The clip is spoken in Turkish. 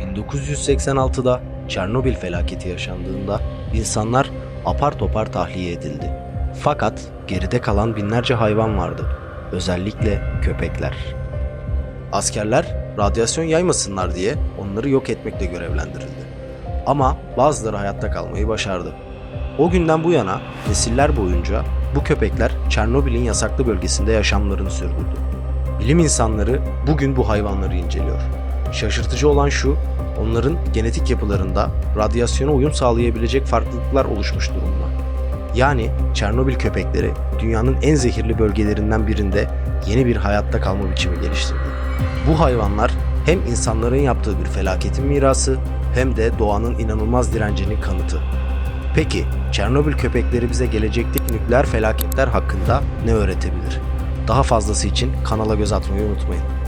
1986'da Çernobil felaketi yaşandığında insanlar apar topar tahliye edildi. Fakat geride kalan binlerce hayvan vardı. Özellikle köpekler. Askerler radyasyon yaymasınlar diye onları yok etmekle görevlendirildi. Ama bazıları hayatta kalmayı başardı. O günden bu yana nesiller boyunca bu köpekler Çernobil'in yasaklı bölgesinde yaşamlarını sürdürdü. Bilim insanları bugün bu hayvanları inceliyor. Şaşırtıcı olan şu, onların genetik yapılarında radyasyona uyum sağlayabilecek farklılıklar oluşmuş durumda. Yani Çernobil köpekleri dünyanın en zehirli bölgelerinden birinde yeni bir hayatta kalma biçimi geliştirdi. Bu hayvanlar hem insanların yaptığı bir felaketin mirası hem de doğanın inanılmaz direncinin kanıtı. Peki Çernobil köpekleri bize gelecekteki nükleer felaketler hakkında ne öğretebilir? Daha fazlası için kanala göz atmayı unutmayın.